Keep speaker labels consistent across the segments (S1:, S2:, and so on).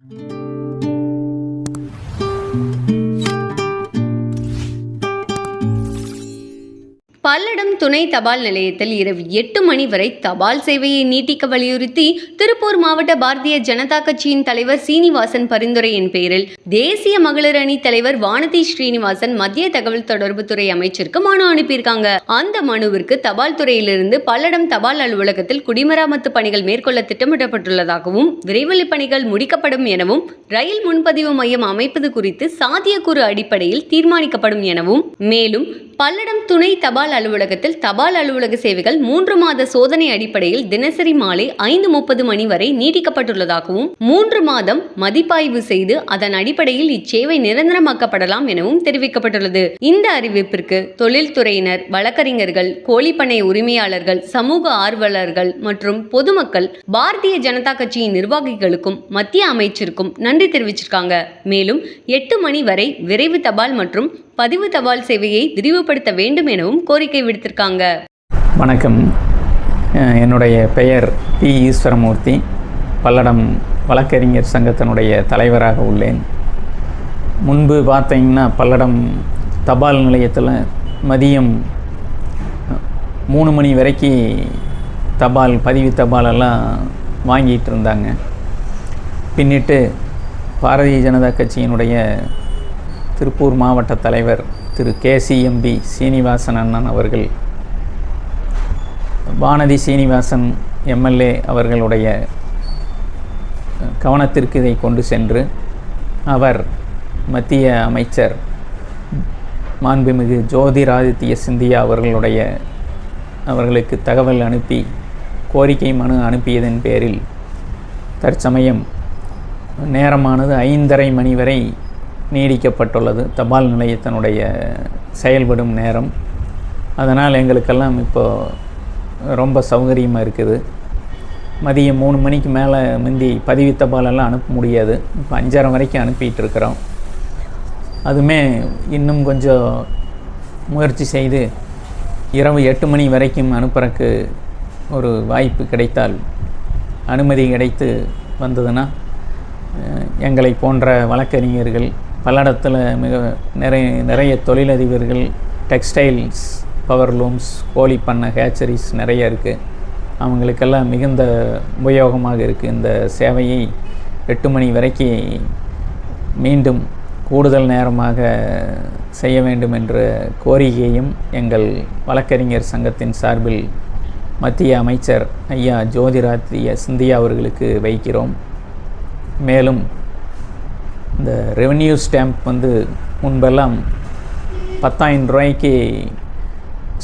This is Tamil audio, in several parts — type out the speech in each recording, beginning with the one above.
S1: Mm-hmm. பல்லடம் துணை தபால் நிலையத்தில் இரவு எட்டு மணி வரை தபால் சேவையை நீட்டிக்க வலியுறுத்தி திருப்பூர் மாவட்ட பாரதிய ஜனதா கட்சியின் தலைவர் சீனிவாசன் பரிந்துரையின் பேரில் தேசிய மகளிர் அணி தலைவர் வானதி ஸ்ரீனிவாசன் மத்திய தகவல் தொடர்புத்துறை அமைச்சருக்கு மனு அனுப்பியிருக்காங்க. அந்த மனுவிற்கு தபால் துறையிலிருந்து பல்லடம் தபால் அலுவலகத்தில் குடிமராமத்து பணிகள் மேற்கொள்ள திட்டமிடப்பட்டுள்ளதாகவும் விரைவில் பணிகள் முடிக்கப்படும் எனவும் ரயில் முன்பதிவு மையம் அமைப்பது குறித்து சாத்தியக்கூறு அடிப்படையில் தீர்மானிக்கப்படும் எனவும் மேலும் பல்லடம் துணை தபால் அலுவலகத்தில் தபால் அலுவலக சேவைகள் மூன்று மாத சோதனை அடிப்படையில் தினசரி மாலை ஐந்து முப்பது மணி வரை நீட்டிக்கப்பட்டுள்ளதாகவும் மூன்று மாதம் மதிப்பாய்வு செய்து அதன் அடிப்படையில் இச்சேவை நிரந்தரமாக்கப்படலாம் எனவும் தெரிவிக்கப்பட்டுள்ளது. இந்த அறிவிப்பிற்கு தொழில்துறையினர் வழக்கறிஞர்கள் கோழிப்பண்ணை உரிமையாளர்கள் சமூக ஆர்வலர்கள் மற்றும் பொதுமக்கள் பாரதிய ஜனதா கட்சியின் நிர்வாகிகளுக்கும் மத்திய அமைச்சருக்கும் நன்றி தெரிவிச்சிருக்காங்க. மேலும் எட்டு மணி வரை விரைவு தபால் மற்றும் பதிவு தபால் சேவையை விரிவுபடுத்த வேண்டும் எனவும் கோரிக்கை விடுத்திருக்காங்க.
S2: வணக்கம். என்னுடைய பெயர் பி. ஈஸ்வரமூர்த்தி. பல்லடம் வழக்கறிஞர் சங்கத்தினுடைய தலைவராக உள்ளேன். முன்பு பார்த்தீங்கன்னா பல்லடம் தபால் நிலையத்தில் மதியம் மூணு மணி வரைக்கும் தபால் பதிவு தபாலெல்லாம் வாங்கிட்டு இருந்தாங்க. பின்னிட்டு பாரதிய ஜனதா கட்சியினுடைய திருப்பூர் மாவட்ட தலைவர் திரு கேசிஎம்பி சீனிவாசன் அண்ணன் அவர்கள் வானதி சீனிவாசன் எம்எல்ஏ அவர்களுடைய கவனத்திற்கு இதை கொண்டு சென்று அவர் மத்திய அமைச்சர் மாண்புமிகு ஜோதிராதித்ய சிந்தியா அவர்களுடைய அவர்களுக்கு தகவல் அனுப்பி கோரிக்கை மனு அனுப்பியதன் பேரில் தற்சமயம் நேரமானது ஐந்தரை மணி வரை நீடிக்கப்பட்டுள்ளது. தபால் நிலையத்தினுடைய செயல்படும் நேரம். அதனால் எங்களுக்கெல்லாம் இப்போது ரொம்ப சௌகரியமாக இருக்குது. மதியம் மூணு மணிக்கு மேலே முந்தி பதிவு தபாலெல்லாம் அனுப்ப முடியாது. இப்போ அஞ்சரை வரைக்கும் அனுப்பிட்டு இருக்கிறோம். அதுவுமே இன்னும் கொஞ்சம் முயற்சி செய்து இரவு எட்டு மணி வரைக்கும் அனுப்புறக்கு ஒரு வாய்ப்பு கிடைத்தால் அனுமதி கிடைத்து வந்ததுன்னா எங்களை போன்ற வழக்கறிஞர்கள் பல்லடத்தில் மிக நிறைய நிறைய தொழிலதிபர்கள் டெக்ஸ்டைல்ஸ் பவர் லூம்ஸ் கோழி பண்ணை ஹேச்சரிஸ் நிறைய இருக்குது அவங்களுக்கெல்லாம் மிகுந்த உபயோகமாக இருக்குது இந்த சேவையை எட்டு மணி வரைக்கும் மீண்டும் கூடுதல் நேரமாக செய்ய வேண்டும் என்ற கோரிக்கையும் எங்கள் வழக்கறிஞர் சங்கத்தின் சார்பில் மத்திய அமைச்சர் ஐயா ஜோதிராத்ரிய சிந்தியா அவர்களுக்கு வைக்கிறோம். மேலும் இந்த ரெவென்யூ ஸ்டாம்ப் வந்து முன்பெல்லாம் பத்தாயிரம் ரூபாய்க்கு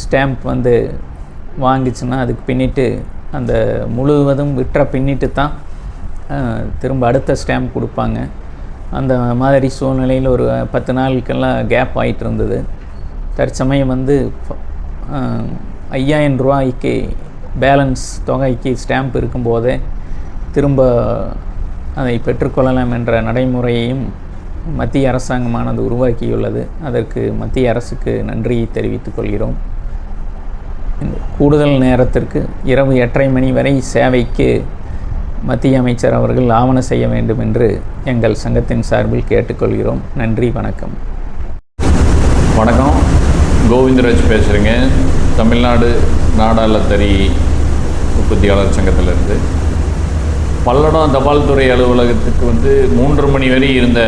S2: ஸ்டாம்ப் வந்து வாங்கிச்சுன்னா அதுக்கு பின்னிட்டு அந்த முழுவதும் விற்ற பின்னிட்டு தான் திரும்ப அடுத்த ஸ்டாம்ப் கொடுப்பாங்க. அந்த மாதிரி சூழ்நிலையில் ஒரு பத்து நாளுக்கெல்லாம் கேப் ஆகிட்டு இருந்தது தற்சமயம் வந்து ஐயாயிரம் ரூபாய்க்கு பேலன்ஸ் தொகைக்கு ஸ்டாம்ப் இருக்கும்போதே திரும்ப அதை பெற்றுக்கொள்ளலாம் என்ற நடைமுறையையும் மத்திய அரசாங்கமானது உருவாக்கியுள்ளது. அதற்கு மத்திய அரசுக்கு நன்றியை தெரிவித்துக் கொள்கிறோம். கூடுதல் நேரத்திற்கு இரவு எட்டரை மணி வரை சேவைக்கு மத்திய அமைச்சர் அவர்கள் ஆவண செய்ய வேண்டும் என்று எங்கள் சங்கத்தின் சார்பில் கேட்டுக்கொள்கிறோம். நன்றி வணக்கம்.
S3: வணக்கம். கோவிந்தராஜ் பேசுகிறேங்க தமிழ்நாடு நாடாளத்தறி உற்பத்தியாளர் சங்கத்திலிருந்து. பல்லடம் தபால்துறை அலுவலகத்துக்கு வந்து மூன்று மணி வரை இருந்த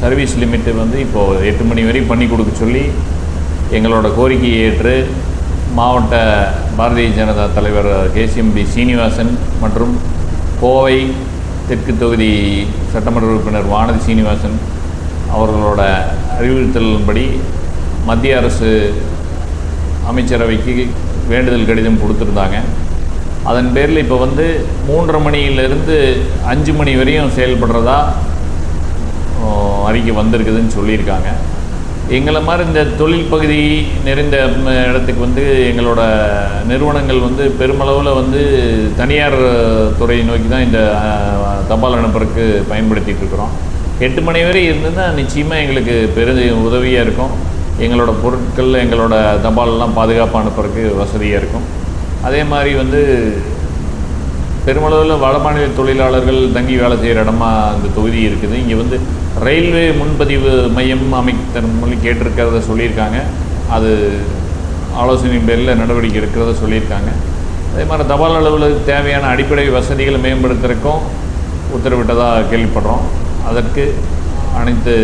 S3: சர்வீஸ் லிமிட்டை வந்து இப்போது எட்டு மணி வரை பண்ணி கொடுக்க சொல்லி எங்களோட கோரிக்கையை ஏற்று மாவட்ட பாரதிய ஜனதா தலைவர் கேசிஎம்பி சீனிவாசன் மற்றும் கோவை தெற்கு தொகுதி சட்டமன்ற உறுப்பினர் வானதி சீனிவாசன் அவர்களோட அறிவுறுத்தலின்படி மத்திய அரசு அமைச்சரவைக்கு வேண்டுதல் கடிதம் கொடுத்துருந்தாங்க. அதன் பேரில் இப்போ வந்து மூன்றரை மணியிலிருந்து அஞ்சு மணி வரையும் செயல்படுறதா அறிக்கை வந்திருக்குதுன்னு சொல்லியிருக்காங்க. எங்களை மாதிரி இந்த தொழில் பகுதி நிறைந்த இடத்துக்கு வந்து எங்களோட நிறுவனங்கள் வந்து பெருமளவில் வந்து தனியார் துறையை நோக்கி தான் இந்த தபால் அனுப்புறதுக்கு பயன்படுத்திகிட்டு இருக்கிறோம். எட்டு மணி வரை இருந்ததுன்னா நிச்சயமாக எங்களுக்கு பெரு உதவியாக இருக்கும். எங்களோட பொருட்கள் எங்களோட தபால்லாம் பாதுகாப்பாக அனுப்புறதுக்கு வசதியாக இருக்கும். அதே மாதிரி வந்து பெருமளவில் வடமாநில தொழிலாளர்கள் தங்கி வேலை செய்கிற இடமா அந்த தொகுதி இருக்குது. இங்கே வந்து ரயில்வே முன்பதிவு மையம் அமைத்தன் மொழி கேட்டிருக்கிறத சொல்லியிருக்காங்க. அது ஆலோசனை பேரில் நடவடிக்கை எடுக்கிறத சொல்லியிருக்காங்க. அதே மாதிரி தபால் அலுவலகத்துக்கு தேவையான அடிப்படை வசதிகளை மேம்படுத்துறக்கும் உத்தரவிட்டதாக கேள்விப்படுறோம். அதற்கு அனைத்து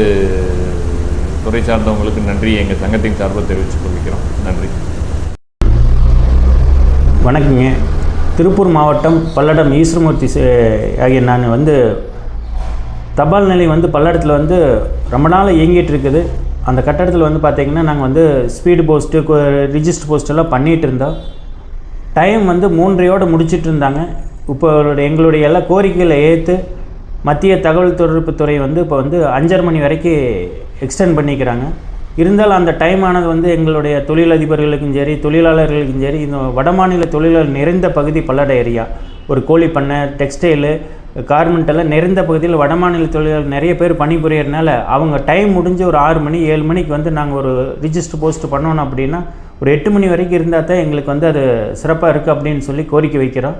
S3: துறை சார்ந்தவங்களுக்கு நன்றி. எங்கள் சங்கத்தின் சார்பாக தெரிவித்துக் கொள்கிறோம். நன்றி.
S4: வணக்கங்க. திருப்பூர் மாவட்டம் பல்லடம் ஈஸ்வரமூர்த்தி சே- ஆகிய நான் வந்து தபால் நிலையம் வந்து பல்லடத்தில் வந்து ரொம்ப நாள் இயங்கிட்டு இருக்குது. அந்த கட்டடத்தில் வந்து பார்த்திங்கன்னா நாங்கள் வந்து ஸ்பீடு போஸ்ட்டு ரிஜிஸ்டர் போஸ்ட் எல்லாம் பண்ணிகிட்டு இருந்தோம். டைம் வந்து மூன்றையோடு முடிச்சிட்டு இருந்தாங்க. இப்போ எங்களுடைய எல்லா கோரிக்கைகளை ஏற்று மத்திய தகவல் தொடர்பு துறை வந்து இப்போ வந்து அஞ்சரை மணி வரைக்கும் எக்ஸ்டெண்ட் பண்ணிக்கிறாங்க. இருந்தாலும் அந்த டைம் ஆனது வந்து எங்களுடைய தொழிலதிபர்களுக்கும் சரி தொழிலாளர்களுக்கும் சரி இந்த வடமாநில தொழிலாளர் நிறைந்த பகுதி பல்லட ஏரியா. ஒரு கோழி பண்ணை டெக்ஸ்டைலு கார்மெண்ட் எல்லாம் நிறைந்த பகுதியில் வடமாநில தொழிலாளர் நிறைய பேர் பணிபுரியறதுனால அவங்க டைம் முடிஞ்சு ஒரு ஆறு மணி ஏழு மணிக்கு வந்து நாங்கள் ஒரு ரிஜிஸ்டர் போஸ்ட் பண்ணோம் அப்படின்னா ஒரு எட்டு மணி வரைக்கும் இருந்தால் தான் எங்களுக்கு வந்து அது சிறப்பாக இருக்குது அப்படின்னு சொல்லி கோரிக்கை வைக்கிறோம்.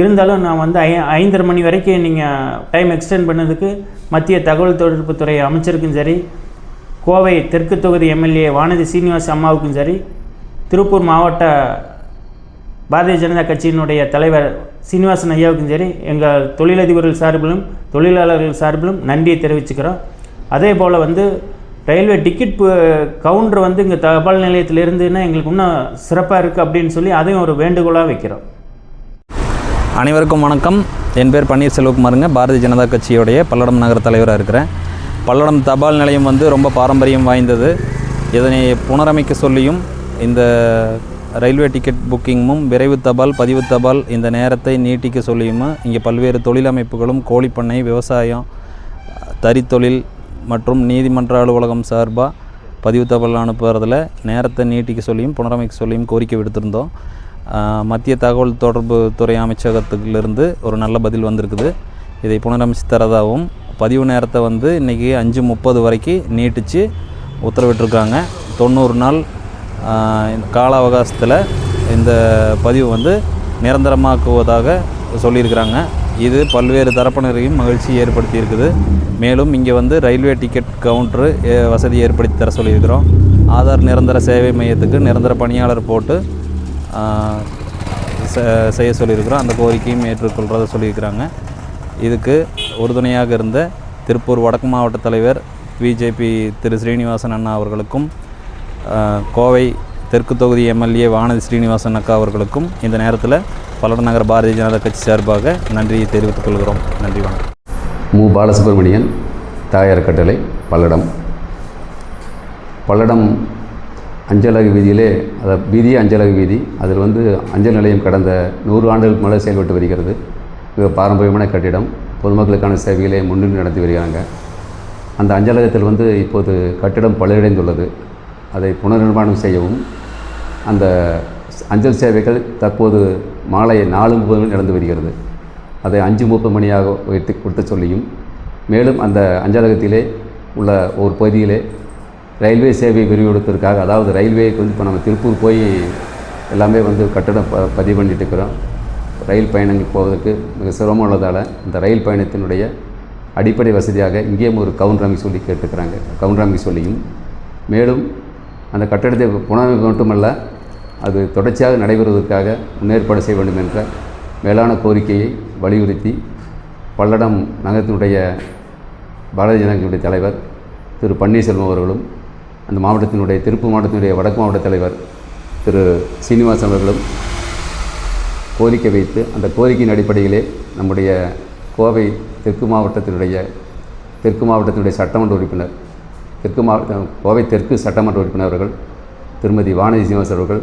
S4: இருந்தாலும் நான் வந்து ஐ ஐந்தரை மணி வரைக்கும் நீங்கள் டைம் எக்ஸ்டெண்ட் பண்ணதுக்கு மத்திய தகவல் தொழில்நுட்பத்துறை அமைச்சருக்கும் சரி கோவை தெற்கு தொகுதி எம்எல்ஏ வானதி சீனிவாஸ் அம்மாவுக்கும் சரி திருப்பூர் மாவட்ட பாரதிய ஜனதா கட்சியினுடைய தலைவர் சீனிவாசன் ஐயாவுக்கும் சரி எங்கள் தொழிலதிபர்கள் சார்பிலும் தொழிலாளர்கள் சார்பிலும் நன்றியை தெரிவிச்சுக்கிறோம். அதே போல் வந்து ரயில்வே டிக்கெட் கவுண்டர் வந்து இங்கே தபால் நிலையத்தில் இருந்துன்னா எங்களுக்கு இன்னும் சிறப்பாக இருக்குது அப்படின்னு சொல்லி அதையும் ஒரு வேண்டுகோளாக வைக்கிறோம்.
S5: அனைவருக்கும் வணக்கம். என் பேர் பன்னீர்செல்வகுமாருங்க. பாரதிய ஜனதா கட்சியுடைய பல்லடம் நகர தலைவராக இருக்கிறேன். பல்லடம் தபால் நிலையம் வந்து ரொம்ப பாரம்பரியம் வாய்ந்தது. இதனை புனரமைக்க சொல்லியும் இந்த ரயில்வே டிக்கெட் புக்கிங்கும் விரைவு தபால் பதிவு தபால் இந்த நேரத்தை நீட்டிக்க சொல்லியும் இங்கே பல்வேறு தொழிலமைப்புகளும் கோழிப்பண்ணை விவசாயம் தறித்தொழில் மற்றும் நீதிமன்ற அலுவலகம் சார்பாக பதிவு தபால் அனுப்புறதில் நேரத்தை நீட்டிக்க சொல்லியும் புனரமைக்க சொல்லியும் கோரிக்கை விடுத்திருந்தோம். மத்திய தகவல் தொடர்பு துறை அமைச்சகத்திலிருந்து ஒரு நல்ல பதில் வந்திருக்குது. இதை புனரமைச்சு தரதாகவும் பதிவு நேரத்தை வந்து இன்றைக்கி அஞ்சு முப்பது வரைக்கும் நீட்டித்து உத்தரவிட்டிருக்காங்க. தொண்ணூறு நாள் கால அவகாசத்தில் இந்த பதிவு வந்து நிரந்தரமாக்குவதாக சொல்லியிருக்கிறாங்க. இது பல்வேறு தரப்பினரையும் மகிழ்ச்சி ஏற்படுத்தி இருக்குது மேலும் இங்கே வந்து ரயில்வே டிக்கெட் கவுண்டரு வசதி ஏற்படுத்தி தர சொல்லியிருக்கிறோம். ஆதார் நிரந்தர சேவை மையத்துக்கு நிரந்தர பணியாளர் போட்டு செ- செய்ய சொல்லியிருக்கிறோம். அந்த கோரிக்கையும் ஏற்றுக்கொள்கிறத சொல்லியிருக்கிறாங்க. இதுக்கு உறுதுணையாக இருந்த திருப்பூர் வடக்கு மாவட்ட தலைவர் பிஜேபி திரு ஸ்ரீனிவாசன் அண்ணா அவர்களுக்கும் கோவை தெற்கு தொகுதி எம்எல்ஏ வானதி ஸ்ரீனிவாசன் அக்கா அவர்களுக்கும் இந்த நேரத்தில் பல்லட நகர பாரதிய ஜனதா கட்சி சார்பாக நன்றியை தெரிவித்துக் கொள்கிறோம். நன்றி வணக்கம்.
S6: மு. பாலசுப்ரமணியன் தாயார் கட்டளை பல்லடம். பல்லடம் அஞ்சலக வீதியிலே அதை வீதியே அஞ்சலக வீதி அதில் வந்து அஞ்சல் நிலையம் கடந்த நூறு ஆண்டுகளுக்கு மேலே செயல்பட்டு வருகிறது. மிக பாரம்பரியமான கட்டிடம். பொதுமக்களுக்கான சேவைகளை முன்னின்று நடத்தி வருகிறாங்க. அந்த அஞ்சலகத்தில் வந்து இப்போது கட்டிடம் பழுதடைந்துள்ளது. அதை புனர்நிர்மாணம் செய்யவும் அந்த அஞ்சல் சேவைகள் தற்போது மாலை நாலு முப்பது மணி நடந்து வருகிறது. அதை அஞ்சு முப்பது மணியாக உயர்த்தி கொடுத்த சொல்லியும் மேலும் அந்த அஞ்சலகத்திலே உள்ள ஒரு பகுதியிலே ரயில்வே சேவை விரிவுபடுத்துவதற்காக அதாவது ரயில்வே வந்து இப்போ நம்ம திருப்பூர் போய் எல்லாமே வந்து கட்டடம் ப பதிவு பண்ணிட்டு இருக்கிறோம். ரயில் பயணங்கள் போவதற்கு மிக சிரமம் உள்ளதால் இந்த ரயில் பயணத்தினுடைய அடிப்படை வசதியாக இங்கேயும் ஒரு கவுண்டர் அமைக்க சொல்லி கேட்டுக்கிறாங்க கவுண்டர் அமைக்க சொல்லியும். மேலும் அந்த கட்டடத்தை புனரமைப்பு மட்டுமல்ல அது தொடர்ச்சியாக நடைபெறுவதற்காக முன்னேற்பாடு செய்ய வேண்டும் என்ற மேலான கோரிக்கையை வலியுறுத்தி பல்லடம் நகரத்தினுடைய பாரதிய ஜனதா தலைவர் திரு பன்னீர்செல்வம் அவர்களும் அந்த மாவட்டத்தினுடைய திருப்பூர் மாவட்டத்தினுடைய வடக்கு மாவட்ட தலைவர் திரு சீனிவாசன் அவர்களும் கோரிக்கை வைத்து அந்த கோரிக்கையின் அடிப்படையிலே நம்முடைய கோவை தெற்கு மாவட்டத்தினுடைய தெற்கு மாவட்டத்தினுடைய சட்டமன்ற உறுப்பினர் தெற்கு மாவட்ட கோவை தெற்கு சட்டமன்ற உறுப்பினர் அவர்கள் திருமதி வானதி சீனிவாசன் அவர்கள்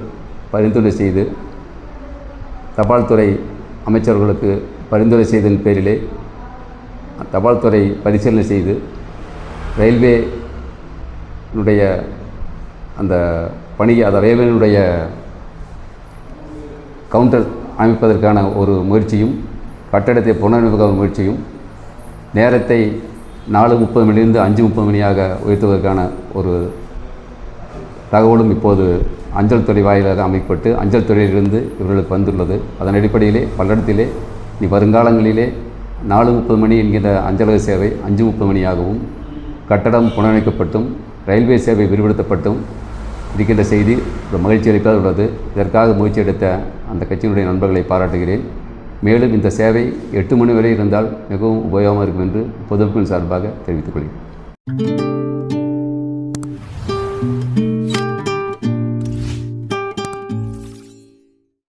S6: பரிந்துரை செய்து தபால் துறை அமைச்சர்களுக்கு பரிந்துரை செய்ததன் பேரிலே தபால் துறை பரிசீலனை செய்து ரயில்வேனுடைய அந்த பணி அந்த ரயில்வேனுடைய கவுண்டர் அமைப்பதற்கான ஒரு முயற்சியும் கட்டடத்தை புனரமைப்பதற்கான முயற்சியும் நேரத்தை நாலு முப்பது மணிலிருந்து அஞ்சு முப்பது மணியாக உயர்த்துவதற்கான ஒரு தகவலும் இப்போது அஞ்சல் துறை வாயிலாக அமைக்கப்பட்டு அஞ்சல் துறையிலிருந்து இவர்களுக்கு வந்துள்ளது. அதன் அடிப்படையிலே பல்லடத்திலே இனி வருங்காலங்களிலே நாலு முப்பது மணி என்கின்ற அஞ்சலக சேவை அஞ்சு முப்பது மணியாகவும் கட்டடம் புனரமைக்கப்பட்டும் ரயில்வே சேவை விரிவுபடுத்தப்பட்டும் இருக்கின்ற செய்தி ஒரு மகிழ்ச்சி அளிப்பதாக உள்ளது. இதற்காக முயற்சி எடுத்த அந்த கட்சியினுடைய நண்பர்களை பாராட்டுகிறேன். மேலும் இந்த சேவை எட்டு மணி வரை இருந்தால் மிகவும் உபயோகமாக இருக்கும் என்று பொதுமக்கள் சார்பாக தெரிவித்துக் கொள்கிறேன்.